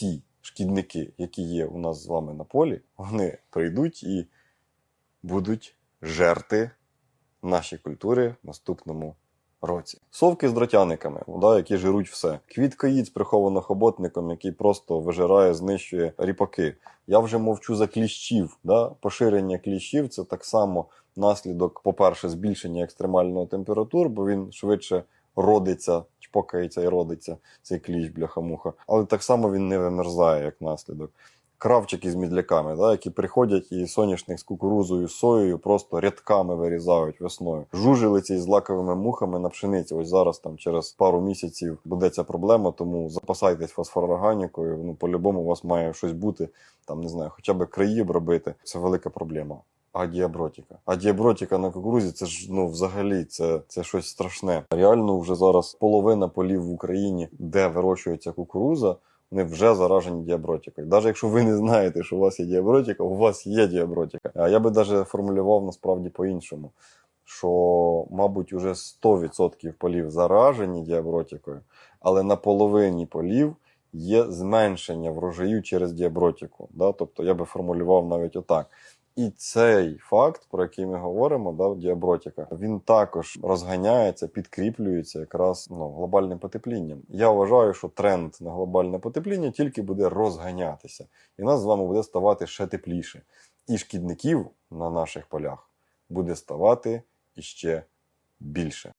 всі шкідники, які є у нас з вами на полі, вони прийдуть і будуть жерти наші культури в наступному році. Совки з дротяниками, да, які жируть все. Квіткоїд з приховано-хоботником, який просто вижирає, знищує ріпаки. Я вже мовчу за кліщів. Да? Поширення кліщів це так само наслідок, по-перше, збільшення екстремальної температур, бо він швидше родиться, чпокається і родиться цей кліщ бляха-муха. Але так само він не вимерзає як наслідок. Кравчики з мідляками, да, які приходять і соняшник з кукурузою, соєю просто рядками вирізають весною. Жужелиці з лаковими мухами на пшениці. Ось зараз там через пару місяців буде ця проблема, тому запасайтесь фосфорорганікою. Ну, по-любому у вас має щось бути, там не знаю, хоча б краї обробити. Це велика проблема. А діабротіка. А діабротіка на кукурузі це ж ну взагалі це, це щось страшне. Реально, вже зараз половина полів в Україні, де вирощується кукуруза, вони вже заражені діабротикою. Навіть якщо ви не знаєте, що у вас є діабротика, у вас є діабротика. А я би навіть формулював насправді по-іншому, що, мабуть, уже 100% полів заражені діабротикою, але на половині полів є зменшення врожаю через діабротику. Да? Тобто я би формулював навіть отак. І цей факт, про який ми говоримо, да, діабротіка, він також розганяється, підкріплюється якраз ну, глобальним потеплінням. Я вважаю, що тренд на глобальне потепління тільки буде розганятися, і нас з вами буде ставати ще тепліше. І шкідників на наших полях буде ставати іще більше.